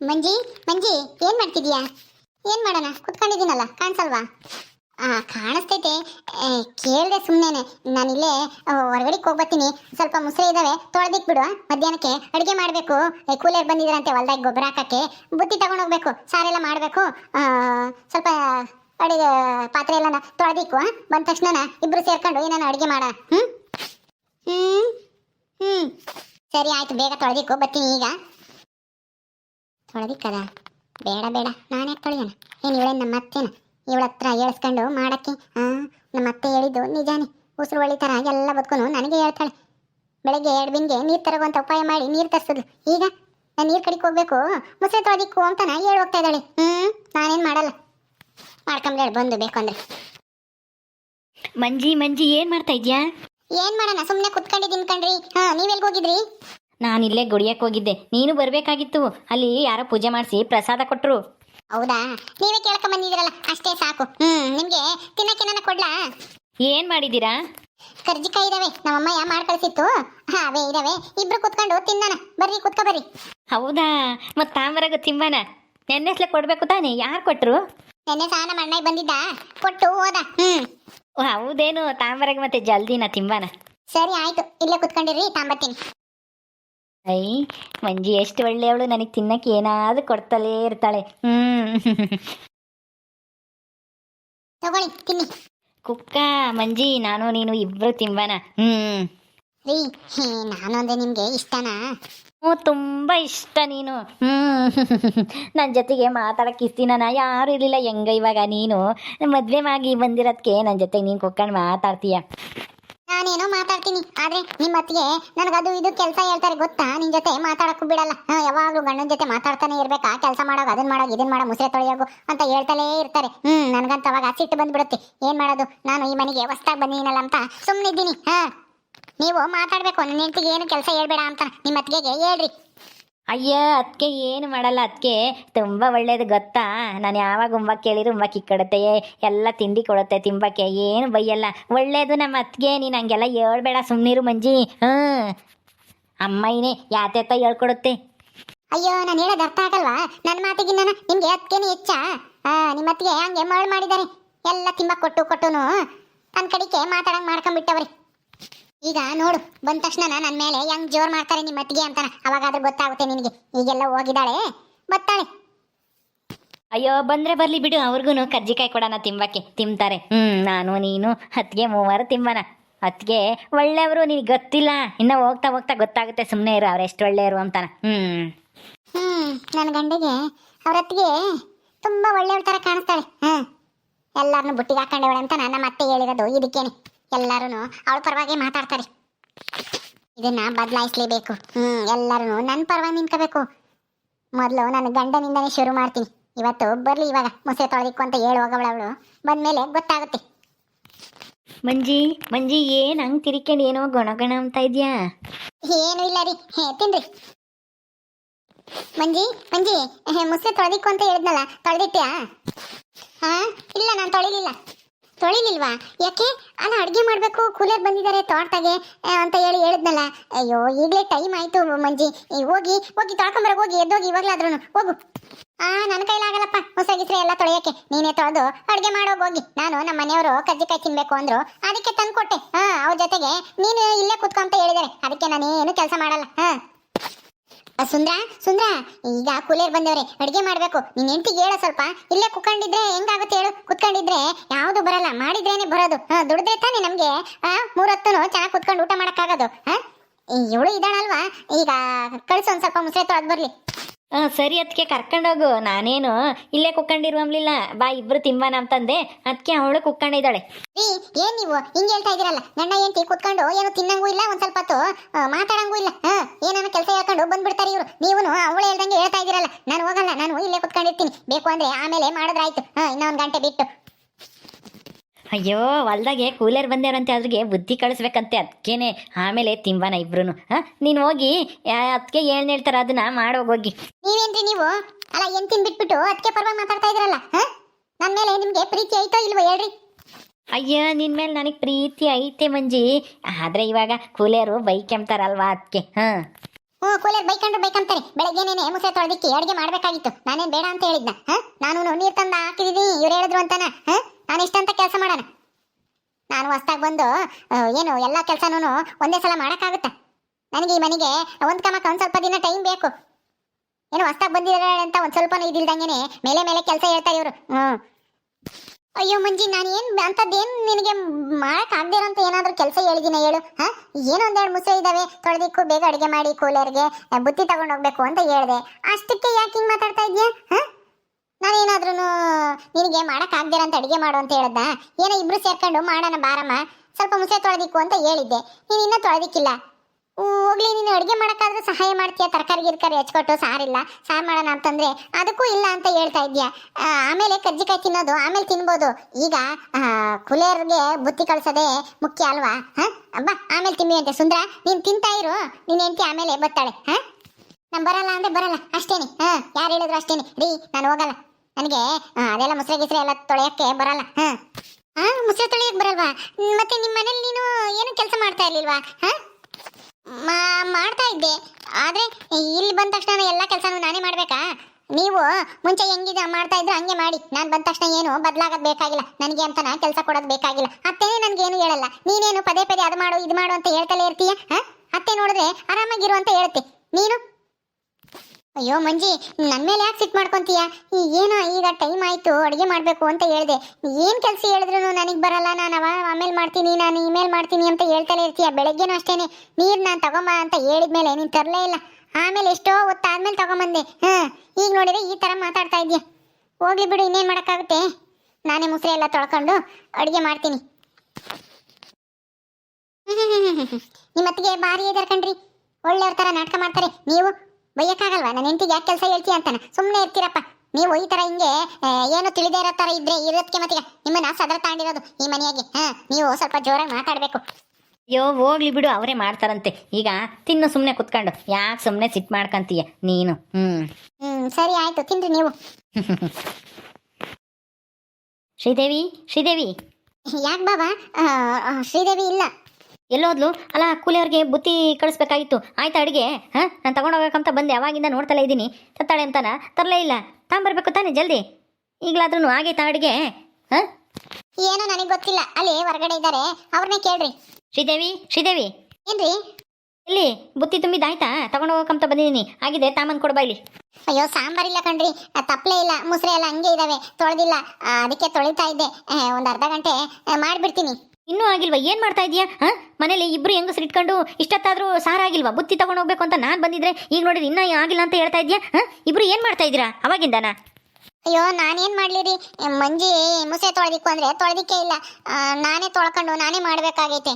ಮಂಜಿ ಮಂಜಿ, ಏನ್ ಮಾಡ್ತಿದ್ಯಾ? ಏನ್ ಮಾಡೋಣ? ಕುತ್ಕೊಂಡಿದ್ದೀನಲ್ಲ, ಕಾಣಿಸಲ್ವಾ? ಆ, ಕಾಣಿಸ್ತೈತೆ. ಕೇಳಿದೆ ಸುಮ್ಮನೆ ನಾನಿಲ್ಲೇ ಹೊರಗಡೆಗೆ ಹೋಗ್ಬತ್ತೀನಿ ಸ್ವಲ್ಪ ಮುಸ್ರೆ ಇದಾವೆ ತೊಳೆದಿಟ್ಬಿಡು ಮಧ್ಯಾಹ್ನಕ್ಕೆ ಅಡುಗೆ ಮಾಡಬೇಕು. ಕೂಲರ್ ಬಂದಿದ್ರಂತೆ ಹೊಲ್ದಾಗ ಗೊಬ್ಬರ ಹಾಕಕ್ಕೆ. ಬುತ್ತಿ ತಗೊಂಡು ಹೋಗ್ಬೇಕು ಸಾರೆಲ್ಲ ಮಾಡಬೇಕು. ಸ್ವಲ್ಪ ಅಡುಗೆ, ಪಾತ್ರೆ ಎಲ್ಲ ತೊಳೆದಿಕ್ಕು ಬಂದ ತಕ್ಷಣ ಇಬ್ಬರು ಸೇರ್ಕೊಂಡು ಏನಾನ ಅಡುಗೆ ಮಾಡ ಹ್ಞೂ ಹ್ಞೂ ಹ್ಞೂ ಸರಿ, ಆಯಿತು, ಬೇಗ ತೊಳೆದಿಕ್ಕು, ಬರ್ತೀನಿ ಈಗ. ತೊಳೆದಿಕ್ಕದ ಬೇಡ ಬೇಡ. ನಾನೇ ತೊಳೆಯೋಣ. ಏನು ಇವಳೇ ನಮ್ಮ ಅತ್ತೇನ? ಇವಳ ಹತ್ರ ಹೇಳಿಸ್ಕೊಂಡು ಮಾಡಕ್ಕೆ. ಆ ನಮ್ಮ ಅತ್ತೆ ಹೇಳಿದ್ದು ನಿಜಾನೇ. ಉಸಿರು ಒಳಿ ಥರ ಎಲ್ಲ ಬದುಕೊಂಡು ನನಗೆ ಹೇಳ್ತಾಳೆ. ಬೆಳಗ್ಗೆ ಎರಡು ಬಿಂಗೆ ನೀರು ತರಗುವಂಥ ಉಪಾಯ ಮಾಡಿ ನೀರು ತರಿಸಿದ್ಲು ಈಗ ನಾನು ನೀರು ಕಡಿಗೆ ಹೋಗ್ಬೇಕು. ಮುಸ್ರೆ ತೊಳೆದಿಕ್ಕು ಅಂತ ನಾ ಹೇಳಿ ಹೋಗ್ತಾ ಇದ್ದಾಳೆ. ಹ್ಮ್ ನಾನೇನು ಮಾಡಲ್ಲ. ಮಾಡ್ಕೊಂಬೇಡ ಬಂದು ಬೇಕು ಅಂದರೆ. ಮಂಜಿ ಮಂಜಿ ಏನ್ ಮಾಡ್ತಾ ಇದ್ಯಾ? ಏನು ಮಾಡೋಣ? ಸುಮ್ಮನೆ ಕುತ್ಕೊಂಡಿದ್ದೀನಿ ಕಣ್ರಿ. ಹಾ ನೀವೆಲ್ಗೆ ಹೋಗಿದ್ರಿ ನಾನು ಇಲ್ಲೇ ಗುಡಿಯಕ್ಕೆ ಹೋಗಿದ್ದೆ. ನೀನು ಬರಬೇಕಾಗಿತ್ತು. ಅಲ್ಲಿ ಯಾರೋ ಪೂಜೆ ಮಾಡಿಸಿ ಪ್ರಸಾದ ಕೊಟ್ಟರು ಹೌದಾ? ನೀವೇ ಕೇಳ್ಕೊಂಡ್ ಬಂದಿದ್ದೀರಲ್ಲ ಅಷ್ಟೇ ಸಾಕು. ಹ್ಮ್ ನಿಮ್ಗೆ ತಿನ್ನಕ್ಕೆ ನನ್ನ ಕೊಡ್ಲಾ? ಏನು ಮಾಡಿದ್ದೀರಾ? ಕರ್ಜಿಕಾಯಿ ಇದಾವೆ ನಮ್ಮಮ್ಮಯ್ಯ ಮಾಡಿ ಕಳಿಸಿತ್ತು. ಅವೇ ಇದಾವೆ. ಇಬ್ರು ಕುತ್ಕೊಂಡು ತಿನ್ನೋಣ. ಬರ್ರಿ ಕುತ್ಕೊ ಬರ್ರಿ. ಹೌದಾ? ಮತ್ ತಾಂಬರಾಗ ತಿಂಬಾನ? ನೆನ್ನೆಸ್ಲೆ ಕೊಡ್ಬೇಕು ತಾನೇ ಯಾರು ಕೊಟ್ಟರು ನೆನ್ನೆ ಸಹ ನಮ್ಮ ಅಣ್ಣ ಬಂದಿದ್ದ. ಕೊಟ್ಟು ಹೋದ. ಹ್ಮ್. ಓ, ಹೌದೇನು ತಾಂಬರಾಗ ಮತ್ತೆ ಜಲ್ದಿನ ತಿಂಬಾನ? ಸರಿ ಆಯ್ತು. ಇಲ್ಲೇ ಕೂತ್ಕೊಂಡಿರಿ ತಾಂಬತ್ತೀನಿ ಐ ಮಂಜಿ ಎಷ್ಟು ಒಳ್ಳೆಯವಳು. ನನಗೆ ತಿನ್ನಕ್ಕೆ ಏನಾದ್ರೂ ಕೊಡ್ತಲೇ ಇರ್ತಾಳೆ. ಹ್ಮ್. ತಗೊಳ್ಳಿ ತಿನ್ನಿ. ಕುಕ್ಕ ಮಂಜಿ ನಾನು ನೀನು ಇಬ್ರು ತಿಂಬಾನ. ಹ್ಮ್. ರೀ ಹೇ ನಾನು ಅಂದ್ರೆ ನಿಮ್ಗೆ ಇಷ್ಟನಾ? ಹ್ಞೂ ತುಂಬ ಇಷ್ಟ ನೀನು. ಹ್ಮ್. ನನ್ನ ಜೊತೆಗೆ ಮಾತಾಡಕ್ಕೆ ಇಸ್ತೀನ ಯಾರು ಇರಲಿಲ್ಲ. ಹೆಂಗ ಇವಾಗ ನೀನು? ಮದುವೆ ಆಗಿ ಬಂದಿರೋದಕ್ಕೆ ನನ್ನ ಜೊತೆಗೆ ನೀನು ಕುತ್ಕೊಂಡು ಮಾತಾಡ್ತೀಯ. ನಾನೇನೋ ಮಾತಾಡ್ತೀನಿ, ಆದ್ರೆ ನಿಮ್ಮ ಅತ್ತಿಗೆ ನನಗದು ಇದು ಕೆಲಸ ಹೇಳ್ತಾರೆ ಗೊತ್ತಾ? ನಿನ್ ಜೊತೆ ಮಾತಾಡಕ್ಕೂ ಬಿಡಲ್ಲ. ಯಾವಾಗ್ಲೂ ಗಂಡನ ಜೊತೆ ಮಾತಾಡ್ತಾನೆ ಇರ್ಬೇಕಾ? ಕೆಲಸ ಮಾಡೋದು ಅದನ್ನ ಮಾಡೋದು ಇದನ್ ಮಾಡೋ ಮುಸ್ರೆ ತೊಳೆಯೋಗು ಅಂತ ಹೇಳ್ತಲೇ ಇರ್ತಾರೆ. ಹ್ಮ್, ನನ್ಗಂತ ಅವಾಗ ಸಿಟ್ಟು ಬಂದ್ಬಿಡುತ್ತೆ. ಏನ್ ಮಾಡೋದು? ನಾನು ಈ ಮನೆಗೆ ಹೊಸ್ದಾಗಿ ಬಂದಿನಲ್ಲ ಅಂತ ಸುಮ್ಮನಿದ್ದೀನಿ ಹ, ನೀವು ಮಾತಾಡ್ಬೇಕು. ನನ್ನ ಹೆಂಡತಿಗೆ ಏನು ಕೆಲಸ ಹೇಳ್ಬೇಡ ಅಂತ ನಿಮ್ಮ ಅತ್ತಿಗೆಗೆ ಹೇಳ್ರಿ. ಅಯ್ಯ ಅದಕ್ಕೆ ಏನು ಮಾಡಲ್ಲ ಅದಕ್ಕೆ ತುಂಬ ಒಳ್ಳೇದು ಗೊತ್ತಾ? ನಾನು ಯಾವಾಗ ಉಂಬ ಕೇಳಿದ್ರು ಉಂಬಕ್ಕೆ ಇಕ್ಕಡುತ್ತೆ ಎಲ್ಲ ತಿಂಡಿ ಕೊಡುತ್ತೆ ತಿಂಬಕ್ಕೆ, ಏನು ಬೈಯಲ್ಲ. ಒಳ್ಳೇದು ನಮ್ಮ ಅತ್ತಿಗೆ ನೀನು ಹಂಗೆಲ್ಲ ಹೇಳ್ಬೇಡ ಸುಮ್ಮನಿರು ಮಂಜಿ. ಹ್ಞೂ ಅಮ್ಮಯ್ಯನೇ ಯಾತೆತ್ತ ಹೇಳ್ಕೊಡುತ್ತೆ? ಅಯ್ಯೋ, ನಾನು ಹೇಳೋದು ಅರ್ಥ ಆಗಲ್ವಾ? ನನ್ನ ಮಾತಿಗಿನ್ನ ನಿಮಗೆ ಅದಕ್ಕೇನೆ ಹೆಚ್ಚ? ನಿಮ್ಮ ಅತ್ತಿಗೆ ಹಂಗೆ ಮಳ್ ಮಾಡಿದ್ದಾರೆ ಎಲ್ಲ ತಿಂಬ ಕೊಟ್ಟು ಕೊಟ್ಟುನು. ನನ್ನ ಕಡಿಕೆ ಮಾತಾಡಂಗೆ ಮಾಡ್ಕೊಂಡ್ಬಿಟ್ಟವ್ರಿ ಈಗ ನೋಡು ಬಂದ ತಕ್ಷಣ ನನ್ನ ಮೇಲೆ ಹೆಂಗ್ ಜೋರ್ ಮಾಡ್ತಾರೆ ನಿಮ್ಮ ಅತ್ತಿಗೆ ಅಂತಾನ. ಅವಾಗಾದ್ರೂ ಗೊತ್ತಾಗುತ್ತೆ ನಿನಗೆ. ಈಗೆಲ್ಲ ಹೋಗಿದ್ದಾಳೆ. ಬತ್ತಾಳೆ ಅಯ್ಯೋ ಬಂದ್ರೆ ಬರ್ಲಿ ಬಿಡು. ಅವ್ರಿಗೂ ಕರ್ಜಿಕಾಯಿ ಕೊಡೋಣ ತಿಂಬಕ್ಕೆ. ತಿಂತಾರೆ. ಹ್ಮ್ ನಾನು ನೀನು ಹತ್ತಿಗೆ ಮೂವರು ತಿಂಬನ ಹತ್ತಿಗೆ ಒಳ್ಳೆಯವರು ನಿನಗೆ ಗೊತ್ತಿಲ್ಲ. ಇನ್ನ ಹೋಗ್ತಾ ಹೋಗ್ತಾ ಗೊತ್ತಾಗುತ್ತೆ. ಸುಮ್ಮನೆ ಇರು ಅವ್ರು ಎಷ್ಟು ಒಳ್ಳೆಯವರು ಅಂತಾನ. ಹ್ಮ್. ಹ್ಮ್ ನನ್ನ ಗಂಡಿಗೆ ಅವ್ರ ಅತ್ತಿಗೆ ತುಂಬಾ ಒಳ್ಳೆಯವ್ರ ತರ ಕಾಣಿಸ್ತಾಳೆ. ಹ್ಮ್. ಎಲ್ಲಾರನ್ನು ಬುಟ್ಟಿಗೆ ಹಾಕೊಂಡವಳೆ ಅಂತ ನನ್ನ ಮತ್ತೆ ಹೇಳಿರೋದು. ಇದಕ್ಕೇನೆ. ಎಲ್ಲಾರು ಅವಳ ಪರವಾಗಿ ಮಾತಾಡ್ತಾರೆ. ಇದನ್ನ ಬದಲಾಯಿಸ್ಲೇಬೇಕು. ಹ್ಮ್ ಎಲ್ಲರೂ ನನ್ನ ಪರವಾಗಿ ನಿಂತ್ಕೋಬೇಕು. ಮೊದಲು ನನ್ನ ಗಂಡನಿಂದನೇ ಶುರು ಮಾಡ್ತೀನಿ. ಇವತ್ತು ಬರ್ಲಿ ಇವಾಗ ಮುಸೆ ತೊಳೆದಿಕ್ಕು ಅಂತ ಹೇಳಿ ಹೋಗವಳ ಅವಳು. ಬಂದ್ಮೇಲೆ ಗೊತ್ತಾಗುತ್ತೆ. ಮಂಜಿ ಮಂಜಿ ಏನ್ ಹಂಗ್ ತಿರ್ಕೊಂಡು ಏನೋ ಗೊಣಗಣ ಅಂತ ಇದ್ಯಾ? ಏನು ಇಲ್ಲ ರೀ. ಹೇ ತಿನ್ರಿ. ಮಂಜಿ ಮಂಜಿ ಮುಸೆ ತೊಳೆದಿಕ್ಕು ಅಂತ ಹೇಳಿದ್ನಲ್ಲ ತೊಳೆದಿಟ್ಟ್ಯಾ ಹಾ ಇಲ್ಲ ನಾನು ತೊಳಿಲಿಲ್ಲ. ತೊಳಿಲಿಲ್ವಾ? ಯಾಕೆ? ಅಲ್ಲ, ಅಡುಗೆ ಮಾಡಬೇಕು ಕೂಲರ್ ಬಂದಿದ್ದಾರೆ ತೋಟದಾಗೆ ಅಂತ ಹೇಳಿ ಹೇಳಿದ್ನಲ್ಲ. ಅಯ್ಯೋ, ಈಗಲೇ ಟೈಮ್ ಆಯ್ತು ಮಂಜಿ. ಹೋಗಿ ಹೋಗಿ ತೊಳ್ಕೊಂಬರ ಹೋಗಿ, ಎದ್ದೋಗಿ ಇವಾಗಲಾದ್ರೂ ಹೋಗು. ಆ, ನನ್ನ ಕೈಲಾಗಲ್ಲಪ್ಪ ಹೊಸ ಗಿಸ್ರೆ ಎಲ್ಲ ತೊಳೆಯಕ್ಕೆ. ನೀನೇ ತೊಳೆದು ಅಡುಗೆ ಹೋಗಿ. ನಾನು ನಮ್ಮ ಮನೆಯವರು ಕಜ್ಜಿಕಾಯಿ ತಿನ್ಬೇಕು ಅಂದ್ರು. ಅದಕ್ಕೆ ತಂದ್ಕೊಟ್ಟೆ. ಹಾ, ಅವ್ರ ಜೊತೆಗೆ ನೀನು ಇಲ್ಲೇ ಕುತ್ಕೊಂತ ಹೇಳಿದ್ದಾರೆ ಅದಕ್ಕೆ ನಾನೇನು ಕೆಲಸ ಮಾಡಲ್ಲ. ಹಾ. ಸುಂದ್ರ ಸುಂದ್ರ, ಈಗ ಕೂಲೇರ್ ಬಂದವ್ರೆ, ಅಡಿಗೆ ಮಾಡಬೇಕು. ನಿನ್ನ ಹೆಂಡತಿಗೆ ಹೇಳ ಸ್ವಲ್ಪ. ಇಲ್ಲೇ ಕುತ್ಕೊಂಡಿದ್ರೆ ಹೆಂಗಾಗುತ್ತೆ ಹೇಳು? ಕುತ್ಕೊಂಡಿದ್ರೆ ಯಾವುದು ಬರಲ್ಲ. ಮಾಡಿದ್ರೇನೆ ಬರೋದು. ಹಾಂ ದುಡ್ದೇ ತಾನೆ ನಮ್ಗೆ. ಆ, ಮೂರೊತ್ತನು ಚೆನ್ನಾಗಿ ಕುತ್ಕೊಂಡು ಊಟ ಮಾಡೋಕ್ಕಾಗೋದು. ಹಾಂ? ಇವಳು ಇದ್ದಾಳಲ್ವಾ? ಈಗ ಕಳಿಸು ಒಂದ್ ಸ್ವಲ್ಪ ಮುಸ್ರೆ ತೊಳೆದು ಬರ್ಲಿ. ಆ, ಸರಿ ಅದಕ್ಕೆ ಕರ್ಕೊಂಡೋಗು ನಾನೇನು ಇಲ್ಲೇ ಕುಕ್ಕೊಂಡಿರುವಂಬ್ಲಿಲ್ಲ ಬಾ ಇಬ್ರು ತಿಂಬಾನ ಅಂತಂದೆ. ಅದಕ್ಕೆ ಅವಳು ಕುಕ್ಕೊಂಡಿದ್ದಾಳೆ. ರೀ ಏನ್ ನೀವು? ಹಿಂಗೆ ಹೇಳ್ತಾ ಇದ್ದೀರಲ್ಲ. ಗಂಡ ಹೆಂಡತಿ ಕುತ್ಕೊಂಡು ಏನು ತಿನ್ನಂಗೂ ಇಲ್ಲ ಒಂದ್ ಸ್ವಲ್ಪ ಹೊತ್ತು ಮಾತಾಡಂಗೂ ಇಲ್ಲ. ಹಾ ಏನಾನ ಕೆಲಸ ಹೇಳ್ಕೊಂಡು ಬಂದ್ಬಿಡ್ತಾರೆ ಇವ್ರು. ನೀವು ಅವಳು ಹೇಳ್ದಂಗೆ ಹೇಳ್ತಾ ಇದ್ದೀರಲ್ಲ. ನಾನು ಹೋಗಲ್ಲ ನಾನು ಇಲ್ಲೇ ಕುತ್ಕೊಂಡಿರ್ತೀನಿ. ಬೇಕು ಅಂದ್ರೆ ಆಮೇಲೆ ಮಾಡಿದ್ರಾಯ್ತು ಹಾ ಇನ್ನೊಂದು ಗಂಟೆ ಬಿಟ್ಟು. ಅಯ್ಯೋ ಹೊಲ್ದಾಗೆ ಕೂಲರ್ ಬಂದ್ಯಾರಂತೆ ಅದ್ರಿಗೆ ಬುದ್ಧಿ ಕಳಿಸ್ಬೇಕಂತೆ ಅದಕ್ಕೇನೆ ಆಮೇಲೆ ತಿಂಬಾನ ಇಬ್ರು ಹಾಂ? ನೀನು ಹೋಗಿ ಅದಕ್ಕೆ ಏನು ಹೇಳ್ತಾರ ಅದನ್ನ ಮಾಡೋಗಿ ನೀವೇನ್ರಿ ನೀವು? ಅಲ್ಲ ಏನ್ ತಿನ್ಬಿಟ್ಬಿಟ್ಟು ಅದಕ್ಕೆ ಪರವಾಗಿ ಮಾತಾಡ್ತಾ ಇದ್ರಲ್ಲ ಹಾ? ನನ್ ಮೇಲೆ ನಿಮ್ಗೆ ಪ್ರೀತಿ ಐತೋ ಇಲ್ವೋ ಹೇಳ್ರಿ. ಅಯ್ಯ ನಿನ್ನ ಮೇಲೆ ನನಗೆ ಪ್ರೀತಿ ಐತೆ ಮಂಜಿ. ಆದರೆ ಇವಾಗ ಕೂಲಿಯರು ಬೈಕ್ ಎಂಬ್ತಾರಲ್ವಾ ಅದಕ್ಕೆ ಹಾಂ? ಹ್ಞೂ ಕೂಲರ್ ಬೈಕೊಂಡ್ರೆ ಬೈಕಂತಾರೆ ಬೆಳಗ್ಗೆನೇನೆ ಮುಸೆ ತೊಳೆದಿಕ್ಕೆ ಅಡುಗೆ ಮಾಡಬೇಕಾಗಿತ್ತು. ನಾನೇನ್ ಬೇಡ ಅಂತ ಹೇಳಿದ್ನ, ಹಾ? ನಾನು ನೀರು ತಂದ ಹಾಕಿದೀನಿ, ಇವ್ರು ಹೇಳಿದ್ರು ಅಂತಾನ, ಹ? ನಾನು ಇಷ್ಟಂತ ಕೆಲಸ ಮಾಡೋಣ? ನಾನು ಹೊಸ್ದಾಗಿ ಬಂದು ಏನು, ಎಲ್ಲ ಕೆಲಸನೂ ಒಂದೇ ಸಲ ಮಾಡೋಕ್ಕಾಗುತ್ತಾ? ನನಗೆ ಈ ಮನೆಗೆ ಒಂದ್ ಕಮಕ್ಕೆ ಒಂದ್ ಸ್ವಲ್ಪ ದಿನ ಟೈಮ್ ಬೇಕು. ಏನು ಹೊಸ್ದಾಗಿ ಬಂದಿದ್ದಾರೆ ಅಂತ ಒಂದ್ ಸ್ವಲ್ಪನೂ ಇದಿಲ್ದಂಗೆ ಮೇಲೆ ಮೇಲೆ ಕೆಲಸ ಹೇಳ್ತಾರೆ ಇವರು. ಹ್ಮ್. ಅಯ್ಯೋ ಮಂಜಿ, ನಾನು ಏನ್ ಅಂತದ್ದೇನ್ ನಿನಗೆ ಮಾಡಕ್ ಆಗದೆ ಅಂತ ಏನಾದ್ರೂ ಕೆಲಸ ಹೇಳಿದಿನ ಹೇಳು, ಹಾ? ಏನೋ ಒಂದೆರಡು ಮುಸೆ ಇದಾವೆ, ತೊಳೆದಿಕ್ಕು, ಬೇಗ ಅಡಿಗೆ ಮಾಡಿ ಕೂಲರ್ಗೆ, ಬುತ್ತಿ ತಗೊಂಡ್ ಹೋಗ್ಬೇಕು ಅಂತ ಹೇಳ್ದೆ. ಅಷ್ಟಕ್ಕೆ ಯಾಕೆ ಹಿಂಗ್ ಮಾತಾಡ್ತಾ ಇದ್ಯಾ, ಹಾ? ನಾನೇನಾದ್ರೂ ನಿನಗೆ ಮಾಡಕ್ ಅಂತ ಅಡಿಗೆ ಮಾಡು ಅಂತ ಹೇಳ್ದ ಏನೋ ಇಬ್ರು ಸೇರ್ಕೊಂಡು ಮಾಡೋಣ ಬಾರಮ್ಮ, ಸ್ವಲ್ಪ ಮುಸೆ ತೊಳೆದಿಕ್ಕು ಅಂತ ಹೇಳಿದ್ದೆ. ನೀನ್ ಇನ್ನೂ ತೊಳೆದಿಕ್ಕಿಲ್ಲ. ಹೋಗ್ಲಿ, ನೀನು ಅಡುಗೆ ಮಾಡೋಕ್ಕಾದ್ರೂ ಸಹಾಯ ಮಾಡ್ತೀಯ? ತರಕಾರಿ, ಗಿರ್ಕಾರಿ ಹೆಚ್ಕೊಟ್ಟು ಸಾರಿಲ್ಲ. ಸಾರು ಮಾಡೋಣ ಅಂತಂದ್ರೆ ಅದಕ್ಕೂ ಇಲ್ಲ ಅಂತ ಹೇಳ್ತಾ ಇದ್ಯಾ ಆಮೇಲೆ ಕಜ್ಜಿಕಾಯಿ ತಿನ್ನೋದು, ಆಮೇಲೆ ತಿನ್ಬೋದು. ಈಗ ಕುಲೇರ್ಗೆ ಬುತ್ತಿ ಕಳಿಸೋದೇ ಮುಖ್ಯ ಅಲ್ವಾ? ಹಾ? ಅಬ್ಬಾ ಆಮೇಲೆ ತಿನ್ನಿ ಅಂತೆ. ಸುಂದ್ರ, ನೀನು ತಿಂತಾ ಇರು. ನೀನ್ ಹೆಂಡತಿ ಆಮೇಲೆ ಬರ್ತಾಳೆ. ಹಾ? ನಾನು ಬರಲ್ಲ ಅಂದ್ರೆ ಬರಲ್ಲ. ಅಷ್ಟೇನೆ. ಹಾ, ಯಾರು ಹೇಳಿದ್ರು ಅಷ್ಟೇನೆ. ರೀ, ನಾನು ಹೋಗಲ್ಲ. ನನಗೆ ಅದೆಲ್ಲ ಮುಸ್ರೆ ಗಿಸ್ರೆ ಎಲ್ಲ ತೊಳೆಯಕ್ಕೆ ಬರಲ್ಲ. ಹಾಂ? ಹಾ ಮುಸ್ರೆ ತೊಳೆಯಕ್ಕೆ ಬರಲ್ವಾ? ಮತ್ತೆ ನಿಮ್ಮ ಮನೇಲಿ ನೀನು ಏನು ಕೆಲಸ ಮಾಡ್ತಾ ಇರ್ಲಿಲ್ವಾ? ಹಾ? ಮಾಡ್ತಾ ಇದ್ದೆ. ಆದ್ರೆ ಇಲ್ಲಿ ಬಂದ ತಕ್ಷಣ ಎಲ್ಲ ಕೆಲಸನೂ ನಾನೇ ಮಾಡ್ಬೇಕಾ? ನೀವು ಮುಂಚೆ ಹೆಂಗಿದೆ ಮಾಡ್ತಾ ಇದ್ರು ಹಂಗೆ ಮಾಡಿ. ನಾನು ಬಂದ ತಕ್ಷಣ ಏನು ಬದಲಾಗೋದು ಬೇಕಾಗಿಲ್ಲ. ನನಗೆ ಅಂತನ ಕೆಲಸ ಕೊಡೋದು ಬೇಕಾಗಿಲ್ಲ. ಅತ್ತೇನೆ ಏನು ಹೇಳಲ್ಲ. ನೀನೇನು ಪದೇ ಪದೇ ಅದು ಮಾಡು, ಇದು ಮಾಡು ಅಂತ ಹೇಳ್ತಲೇ ಇರ್ತೀಯ? ಹಾ? ಅತ್ತೆ ನೋಡಿದ್ರೆ ಆರಾಮಾಗಿರು ಅಂತ ಹೇಳುತ್ತೆ. ನೀನು? ಅಯ್ಯೋ ಮಂಜಿ ನನ್ನ ಮೇಲೆ ಯಾಕೆ ಸಿಟ್ ಮಾಡ್ಕೊಂತೀಯ? ಏನು ಈಗ ಟೈಮ್ ಆಯಿತು, ಅಡುಗೆ ಮಾಡಬೇಕು ಅಂತ ಹೇಳ್ದೆ. ಏನು ಕೆಲಸ ಹೇಳಿದ್ರು ನನಗೆ ಬರಲ್ಲ ನಾನು ಅವ, ಆಮೇಲೆ ಮಾಡ್ತೀನಿ, ನಾನು ಇಮೇಲ್ ಮಾಡ್ತೀನಿ ಅಂತ ಹೇಳ್ತಲೇ ಇರ್ತೀಯ, ಬೆಳಗ್ಗೆನೂ ಅಷ್ಟೇ ನೀರು ನಾನು ತಗೊಂಬ ಅಂತ ಹೇಳಿದ್ಮೇಲೆ ನೀನು ತರಲೇ ಇಲ್ಲ. ಆಮೇಲೆ ಎಷ್ಟೋ ಹೊತ್ತಾದ್ಮೇಲೆ ತಗೊಂಬಂದೆ. ಹಾಂ, ಈಗ ನೋಡಿದ್ರೆ ಈ ಥರ ಮಾತಾಡ್ತಾ ಇದೆಯಾ? ಹೋಗ್ಲಿ ಬಿಡು, ಇನ್ನೇನು ಮಾಡೋಕ್ಕಾಗುತ್ತೆ? ನಾನೇ ಮುಸ್ರೆ ಎಲ್ಲ ತೊಳ್ಕೊಂಡು ಅಡುಗೆ ಮಾಡ್ತೀನಿ. ನಿಮ್ಮತ್ತಿಗೆ ಭಾರಿ ಇದಾರೆ ಕಣ್ರಿ ಒಳ್ಳೆಯವ್ರ ಥರ ನಾಟಕ ಮಾಡ್ತಾರೆ. ನೀವು ಬೈಯಕ್ಕಾಗಲ್ವಾ ನನ್ನ ಹೆಂಡತಿಗೆ ಯಾಕೆ ಕೆಲಸ ಹೇಳ್ತೀಯ ಅಂತಾನೆ. ಸುಮ್ಮನೆ ಇರ್ತೀರಪ್ಪ. ನೀವು ಈ ತರ ಹಿಂಗೆ ಏನು ತಿಳಿದೇ ಇರೋ ಥರ ಇದ್ರೆ ಇರೋದಕ್ಕೆ ಮತ್ತೀಗ ನಿಮ್ಮನ್ನ ಸದರ ತಾಂಡಿರೋದು ಈ ಮನೆಯಾಗೆ ಹಾ? ನೀವು ಸ್ವಲ್ಪ ಜೋರಾಗಿ ಮಾತಾಡಬೇಕು. ಅಯ್ಯೋ ಹೋಗ್ಲಿ ಬಿಡು ಅವರೇ ಮಾಡ್ತಾರಂತೆ. ಈಗ ತಿನ್ನು ಸುಮ್ಮನೆ ಕುತ್ಕೊಂಡು. ಯಾಕೆ ಸುಮ್ಮನೆ ಸಿಟ್ ಮಾಡ್ಕೊಂತೀಯ ನೀನು? ಹ್ಞೂ ಹ್ಮ್ ಸರಿ ಆಯಿತು ತಿನ್ರಿ ನೀವು. ಶ್ರೀದೇವಿ ಶ್ರೀದೇವಿ. ಯಾಕೆ ಬಾಬಾ? ಶ್ರೀದೇವಿ ಇಲ್ಲ. ಎಲ್ಲೋದ್ಲು? ಅಲ್ಲ ಕೂಲಿಯವ್ರಿಗೆ ಬುತ್ತಿ ಕಳಿಸ್ಬೇಕಾಗಿತ್ತು. ಆಯ್ತಾ ಅಡುಗೆ? ಹಾಂ? ನಾನು ತಗೊಂಡೋಗಕ್ಕಂತ ಬಂದೆ ಅವಾಗಿಂದ ನೋಡ್ತಲೇ ಇದ್ದೀನಿ. ತತ್ತಾಳೆ ಅಂತಾನ? ತರಲೇ ಇಲ್ಲ. ತಾಂಬರ್ಬೇಕು ತಾನೆ ಜಲ್ದಿ. ಈಗಲಾದ್ರೂ ಆಗೈತಾ ಅಡುಗೆ? ಹಾಂ? ಏನೋ ನನಗೆ ಗೊತ್ತಿಲ್ಲ. ಅಲ್ಲಿ ಹೊರಗಡೆ ಇದ್ದಾರೆ. ಅವ್ರನ್ನೇ ಕೇಳ್ರಿ. ಶ್ರೀದೇವಿ ಶ್ರೀದೇವಿ. ಏನ್ರಿ? ಇಲ್ಲಿ ಬುತ್ತಿ ತುಂಬಿದಾಯ್ತಾ ತಗೊಂಡು ಹೋಗಕ್ಕಂತ ಬಂದಿದ್ದೀನಿ. ಆಗಿದೆ ತಾಮನ್ ಕೊಡ್ಬಾ ಇಲ್ಲಿ ಅಯ್ಯೋ ಸಾಂಬಾರಿಲ್ಲ ಕಣ್ರಿ. ತಪ್ಪಲೆ ಇಲ್ಲ. ಮುಸ್ರೆ ಎಲ್ಲ ಹಂಗೆ ಇದಾವೆ. ತೊಳೆದಿಲ್ಲ. ಅದಕ್ಕೆ ತೊಳಿತಾ ಇದ್ದೆ. ಒಂದು ಅರ್ಧ ಗಂಟೆ ಮಾಡ್ಬಿಡ್ತೀನಿ. ಇನ್ನೂ ಆಗಿಲ್ವಾ? ಏನು ಮಾಡ್ತಾ ಇದೀಯಾ? ಹಾಂ? ಮನೇಲಿ ಇಬ್ರು ಹೆಂಗಸ್ರು ಇಟ್ಕೊಂಡು ಸಾರ ಸಾರಾಗಿಲ್ವಾ ಬುತ್ತಿ ತಗೊಂಡು ಹೋಗ್ಬೇಕು ಅಂತ ನಾನು ಬಂದಿದ್ರೆ ಈಗ ನೋಡಿದ್ರೆ ಇನ್ನೂ ಆಗಿಲ್ಲ ಅಂತ ಹೇಳ್ತಾ ಇದೀಯಾ? ಹಾಂ? ಇಬ್ರು ಏನು ಮಾಡ್ತಾ ಇದ್ದೀರಾ? ಅವಾಗಿಂದನ? ಅಯ್ಯೋ, ನಾನೇನ್ ಮಾಡ್ಲಿ ರೀ ಮಂಜಿ, ಮುಸೆ ತೊಳೆದಿಕ್ಕು ಅಂದ್ರೆ ತೊಳೆದಿಕ್ಕೆ ಇಲ್ಲ. ನಾನೇ ತೊಳ್ಕೊಂಡು ನಾನೇ ಮಾಡ್ಬೇಕಾಗೈತೆ.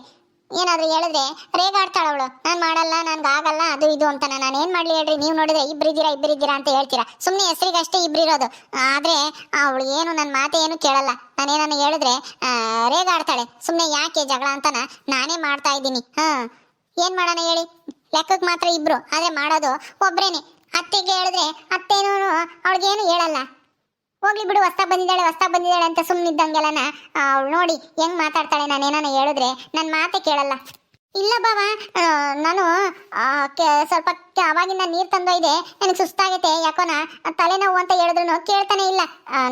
ಏನಾದ್ರೂ ಹೇಳಿದ್ರೆ ರೇಗಾಡ್ತಾಳ ಅವಳು. ನಾನ್ ಮಾಡಲ್ಲ, ನನ್ಗೆ ಆಗಲ್ಲ, ಅದು ಇದು ಅಂತ ನಾನು ಏನ್ ಮಾಡ್ಲಿ ಹೇಳ್ರಿ? ನೀವು ನೋಡಿದ್ರೆ ಇಬ್ಬರಿದ್ದೀರಾ ಇಬ್ಬರಿದ್ದೀರಾ ಅಂತ ಹೇಳ್ತೀರಾ. ಸುಮ್ಮನೆ ಹೆಸರಿಗಷ್ಟೇ ಇಬ್ಬರಿರೋದು ಆದ್ರೆ ಅವಳು ಏನು ನನ್ನ ಮಾತೆ ಏನು ಕೇಳಲ್ಲ. ನಾನೇನ ಹೇಳಿದ್ರೆ ರೇಗಾಡ್ತಾಳೆ. ಸುಮ್ಮನೆ ಯಾಕೆ ಜಗಳ ಅಂತನ ನಾನೇ ಮಾಡ್ತಾ ಇದ್ದೀನಿ. ಹಾ. ಏನ್ ಮಾಡೋಣ ಹೇಳಿ? ಲೆಕ್ಕಕ್ಕೆ ಮಾತ್ರ ಇಬ್ರು, ಆದ್ರೆ ಮಾಡೋದು ಒಬ್ರೇನೆ. ಅತ್ತೆಗೆ ಹೇಳಿದ್ರೆ ಅತ್ತೇನೂ ಅವಳಿಗೇನು ಹೇಳಲ್ಲ. ಹೋಗ್ಲಿ ಬಿಡು ಹೊಸ್ತಾಗ ಬಂದಿದ್ದಾಳೆ ಹೊಸ್ತಾಗ ಬಂದಿದ್ದಾಳೆ ಅಂತ ಸುಮ್ಮನಿದ್ದಂಗೆಲ್ಲನ ಅವಳು ನೋಡಿ ಹೆಂಗ್ ಮಾತಾಡ್ತಾಳೆ ನಾನು ಏನಾನ ಹೇಳಿದ್ರೆ ನನ್ನ ಮಾತೆ ಕೇಳಲ್ಲ. ಇಲ್ಲ ಬಾವ ನಾನು ಸ್ವಲ್ಪ ಅವಾಗಿಂದ ನೀರು ತಂದೊಯ್ದೆ, ನನಗೆ ಸುಸ್ತಾಗೈತೆ, ಯಾಕೋನ, ತಲೆನೋವು ಅಂತ ಹೇಳಿದ್ರು ಕೇಳ್ತಾನೆ ಇಲ್ಲ.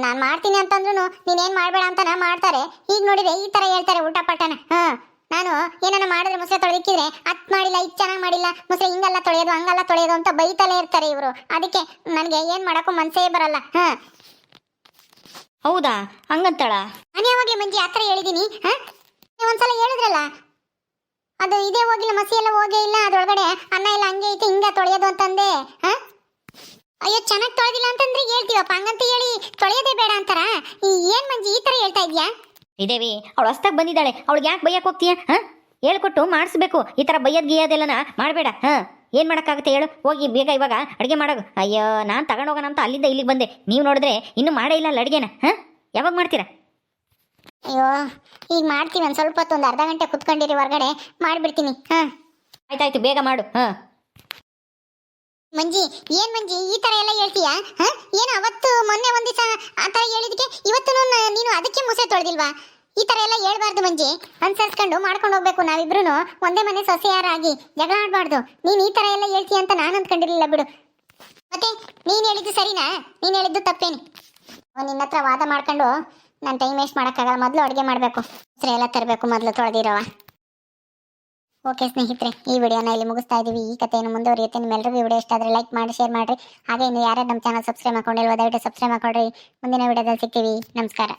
ನಾನು ಮಾಡ್ತೀನಿ ಅಂತಂದ್ರು ನೀನೇನು ಮಾಡಬೇಡ ಅಂತನ ಮಾಡ್ತಾರೆ. ಈಗ ನೋಡಿದ್ರೆ ಈ ಥರ ಹೇಳ್ತಾರೆ ಊಟ ಪಟ್ಟಣ ಹಾಂ, ನಾನು ಏನಾನ ಮಾಡಿದ್ರೆ ಮುಸೆ ತೊಳೆದಿಕ್ಕಿದ್ರೆ ಅತ್ ಮಾಡಿಲ್ಲ, ಇದು ಚೆನ್ನಾಗಿ ಮಾಡಿಲ್ಲ ಮುಸೆ ಹಿಂಗಲ್ಲ ತೊಳೆಯೋದು, ಹಂಗಲ್ಲ ತೊಳೆಯೋದು ಅಂತ ಬೈತಲೇ ಇರ್ತಾರೆ ಇವರು. ಅದಕ್ಕೆ ನನಗೆ ಏನು ಮಾಡೋಕ್ಕೂ ಮನಸ್ಸೇ ಬರಲ್ಲ. ಹಾಂ. ಹೌದಾ? ಹಂಗಂತಾಳ? ನಾನು ಯಾವಾಗಲೇ ಮಂಜಿ ಆ ಥರ ಹೇಳಿದ್ದೀನಿ ಹಾಂ? ನೀವು ಒಂದ್ಸಲ ಹೇಳಿದ್ರಲ್ಲ? ಅದು ಇದೇ ಹೋಗಿಲ್ಲ ಮಸಿ ಎಲ್ಲ ಹೋಗೇ ಇಲ್ಲ ಅದ್ರೊಳಗಡೆ ಅನ್ನ ಎಲ್ಲ ಹಂಗೆ ಐತೆ ಹಿಂಗೆ ತೊಳೆಯೋದು ಅಂತಂದೆ ಹಾಂ? ಅಯ್ಯೋ ಚೆನ್ನಾಗಿ ತೊಳೆದಿಲ್ಲ ಅಂತಂದ್ರೆ ಹೇಳ್ತೀವಪ್ಪ ಹಂಗಂತ ಹೇಳಿ ತೊಳೆಯೋದೇ ಬೇಡ ಅಂತಾರ? ಏನು ಮಂಜಿ ಈ ಥರ ಹೇಳ್ತಾ ಇದೆಯಾ? ಇದೇವಿ ಅವಳು ಹೊಸ್ದಾಗಿ ಬಂದಿದ್ದಾಳೆ ಅವಳಿಗೆ ಯಾಕೆ ಬೈಯಕ್ಕೆ ಹೋಗ್ತೀಯಾ ಹಾಂ? ಹೇಳ್ಕೊಟ್ಟು ಮಾಡಿಸ್ಬೇಕು ಈ ಥರ ಬೈಯೋದು ಗೀಯೋದೆಲ್ಲನ ಮಾಡಬೇಡ ಹಾಂ? ಏನು ಮಾಡೋಕ್ಕಾಗುತ್ತೆ ಹೇಳು? ಹೋಗಿ ಬೇಗ ಇವಾಗ ಅಡುಗೆ ಮಾಡೋದು ಅಯ್ಯೋ ನಾನು ತಗೊಂಡೋಗೋಣ ಅಂತ ಅಲ್ಲಿಂದ ಇಲ್ಲಿಗೆ ಬಂದೆ. ನೀವು ನೋಡಿದ್ರೆ ಇನ್ನೂ ಮಾಡೇ ಇಲ್ಲ ಅಲ್ಲ ಅಡುಗೆನ ಹಾಂ? ಯಾವಾಗ ಮಾಡ್ತೀರಾ? ಅಯ್ಯೋ ಈಗ ಮಾಡ್ತೀನಿ ಒಂದು ಸ್ವಲ್ಪ ಹೊತ್ತು ಒಂದು ಅರ್ಧ ಗಂಟೆ ಕುತ್ಕೊಂಡಿರಿ ಹೊರಗಡೆ. ಮಾಡಿಬಿಡ್ತೀನಿ ಹಾಂ. ಆಯ್ತಾಯ್ತು ಬೇಗ ಮಾಡು ಹಾಂ. ಮಂಜಿ ಏನ್ ಮಂಜಿ ಈ ತರ ಎಲ್ಲ ಹೇಳ್ತೀಯಾ? ಹ? ಏನು ಅವತ್ತು ಮೊನ್ನೆ ಒಂದ್ ದಿವಸ ಆ ತರ ಹೇಳಿದಕ್ಕೆ ಇವತ್ತು ನೀನು ಅದಕ್ಕೆ ಮುಸೆ ತೊಳೆದಿಲ್ವಾ? ಈ ತರ ಎಲ್ಲ ಹೇಳ್ಬಾರ್ದು ಮಂಜಿ. ಅನ್ಸರ್ಸ್ಕೊಂಡು ಮಾಡ್ಕೊಂಡು ಹೋಗ್ಬೇಕು ನಾವಿಬ್ರು ಒಂದೇ ಮನೆ ಸೊಸೆಯಾರಾಗಿ ಜಗಳ ಆಡ್ಬಾರ್ದು. ನೀನ್ ಈ ತರ ಎಲ್ಲ ಹೇಳ್ತೀಯ ಅಂತ ನಾನು ಅಂದ್ಕೊಂಡಿರ್ಲಿಲ್ಲ ಬಿಡು. ಮತ್ತೆ ನೀನ್ ಹೇಳಿದ್ದು ಸರಿನಾ? ನೀನ್ ಹೇಳಿದ್ದು ತಪ್ಪೇನು. ನಿನ್ನ ಹತ್ರ ವಾದ ಮಾಡ್ಕೊಂಡು ನಾನು ಟೈಮ್ ವೇಸ್ಟ್ ಮಾಡೋಕ್ಕಾಗಲ್ಲ. ಮೊದಲು ಅಡುಗೆ ಮಾಡಬೇಕು. ಎಲ್ಲ ತರಬೇಕು ಮೊದಲು ತೊಳೆದಿರೋವ. ಓಕೆ ಸ್ನೇಹಿತರೆ, ಈ ವಿಡಿಯೋನ ಇಲ್ಲಿ ಮುಗಿಸ್ತಾ ಇದ್ದೀವಿ ಈ ಕಥೆಯನ್ನು ಮುಂದುವರಿಯುತ್ತೆ. ನಿಮ್ಮೆಲ್ಲರಿಗೂ ವಿಡಿಯೋ ಇಷ್ಟ ಆದರೆ ಲೈಕ್ ಮಾಡಿ ಶೇರ್ ಮಾಡಿರಿ. ಹಾಗೆ ಇನ್ನು ಯಾರ್ಯಾರು ನಮ್ಮ ಚಾನಲ್ ಸಬ್ಸ್ಕ್ರೈಬ್ ಮಾಡ್ಕೊಂಡಿಲ್ವೋ ದಯವಿಟ್ಟು ಸಬ್ಸ್ಕ್ರೈಬ್ ಮಾಡ್ಕೊಳ್ರಿ. ಮುಂದಿನ ವಿಡಿಯೋದಲ್ಲಿ ಸಿಗ್ತೀವಿ. ನಮಸ್ಕಾರ.